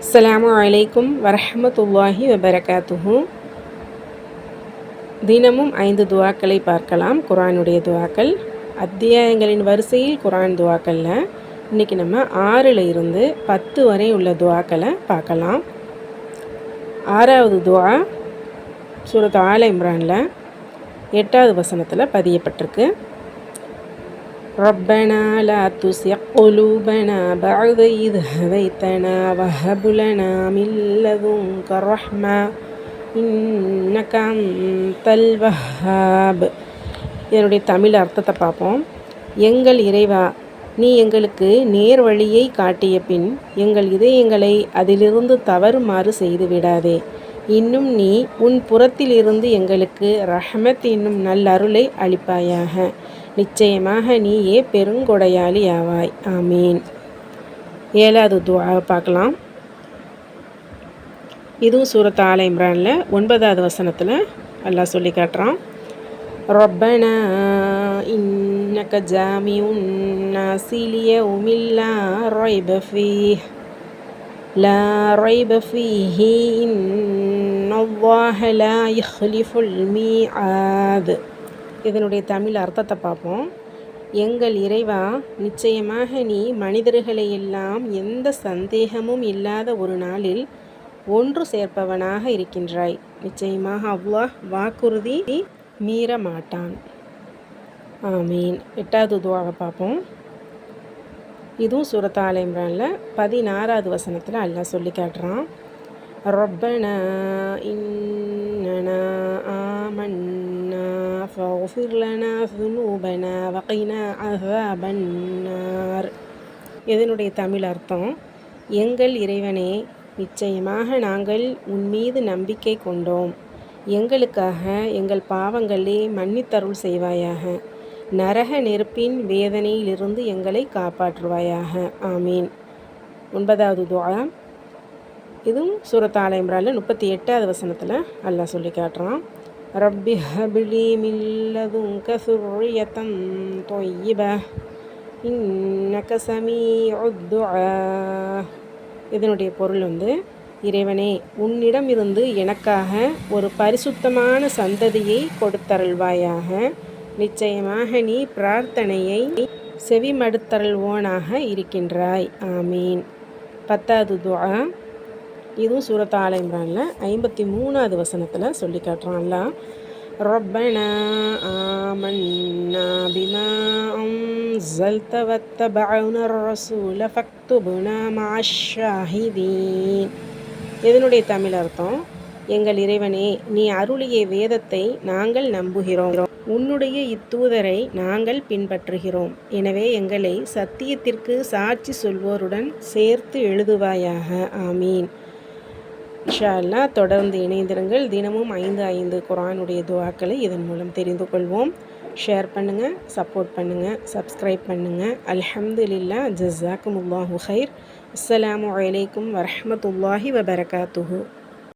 அஸ்லாம் வலைக்கும் வரஹமத்துல்லாஹி வபரகாத்துஹு. தினமும் ஐந்து துவாக்களை பார்க்கலாம் குரானுடைய துவாக்கள். அத்தியாயங்களின் வரிசையில் குரான் துவாக்களில் இன்றைக்கி நம்ம ஆறில் இருந்து பத்து வரை உள்ள துவாக்களை பார்க்கலாம். ஆறாவது துவா சூரத் ஆல இம்ரானில் எட்டாவது வசனத்தில் பதியப்பட்டிருக்கு. ربنا لا تسق قلوبنا بعد إذ هديتنا وهب لنا من لدنك الرحمة إنك أنت الوهاب என்னுடைய தமிழ் அர்த்தத்தை பார்ப்போம் எங்கள் இறைவா நீ எங்களுக்கு நேர் வழியை காட்டிய பின் எங்கள் இதயங்களை அதிலிருந்து தவறுமாறு செய்து விடாதே இன்னும் நீ உன் புறத்திலிருந்து எங்களுக்கு ரஹமத் என்னும் நல்லருளை அளிப்பாயாக நிச்சயமாக நீயே பெருங்கொடையாளி ஆவாய் ஆமீன் ஏழாவது துவா பார்க்கலாம் இதுவும் சூரத் ஆல இம்ரானில் ஒன்பதாவது வசனத்தில் எல்லாம் சொல்லி காட்டுறான் ربنا إنك جامع الناس ليوم لا ريب فيه لا ريب فيه إن الله لا يخلف الميعاد இதனுடைய தமிழ் அர்த்தத்தை பார்ப்போம். எங்கள் இறைவா நிச்சயமாக நீ மனிதர்களை எல்லாம் எந்த சந்தேகமும் இல்லாத ஒரு நாளில் ஒன்று சேர்ப்பவனாக இருக்கின்றாய். நிச்சயமாக அவ்வா வாக்குறுதி மீற மாட்டான் ஆமீன். எட்டாவது துவாவை பார்ப்போம். இதுவும் சூரத்தால் இம்ரானில் பதினாறாவது வசனத்தில் எல்லாம் சொல்லி காட்டுறான். ரொப்பனா இன்னனா ஆமன் فاغفر لنا ذنوبنا وقنا عذاب النار இதனுடைய தமிழ் அர்த்தம் எங்கள் இறைவனே நிச்சயமாக நாங்கள் உன் மீது நம்பிக்கை கொண்டோம் எங்களுக்காக எங்கள் பாவங்களே மன்னித்தருள் செய்வாயாக நரக நெருப்பின் வேதனையிலிருந்து எங்களை காப்பாற்றுவாயாக ஆமீன் ஒன்பதாவது துவா இதுவும் சூரத் இம்ரானில் முப்பத்தி எட்டாவது வசனத்தில் அல்லாஹ் சொல்லி காட்டுறான் ரப்பி ஹபிலி மில்லதும் கசுரியத்தம் தொய்யிப இன்னக சமீ இதனுடைய பொருள் வந்து இறைவனே உன்னிடம் இருந்து எனக்காக ஒரு பரிசுத்தமான சந்ததியை கொடுத்தருள்வாயாக. நிச்சயமாக நீ பிரார்த்தனையை செவிமடுத்தருள்வோனாக இருக்கின்றாய். ஆமீன். பத்தாவது துவா இதுவும் சூரத் ஆல இம்ரானில் ஐம்பத்தி மூணாவது வசனத்தில் சொல்லி காட்டுறான்ல ربنا آمنا بما أنزلت واتبعنا الرسول فاكتبنا مع الشاهدين இதனுடைய தமிழ் அர்த்தம் எங்கள் இறைவனே நீ அருளிய வேதத்தை நாங்கள் நம்புகிறோம் உன்னுடைய இத்தூதரை நாங்கள் பின்பற்றுகிறோம் எனவே எங்களை சத்தியத்திற்கு சாட்சி சொல்வோருடன் சேர்த்து எழுதுவாயாக ஆமீன் இன்ஷா அல்லா தொடர்ந்து இணைந்திருங்கள். தினமும் ஐந்து ஐந்து குரானுடைய துவாக்களை இதன் மூலம் தெரிந்து கொள்வோம். ஷேர் பண்ணுங்கள் சப்போர்ட் பண்ணுங்கள் சப்ஸ்கிரைப் பண்ணுங்கள் அல்ஹம்துலில்லா ஜஸாக்கும் உல்லாஹு ஹைர் அஸ்லாம் வலைக்கம் வரமத்துல்லாஹி வபரகாத்துஹூ.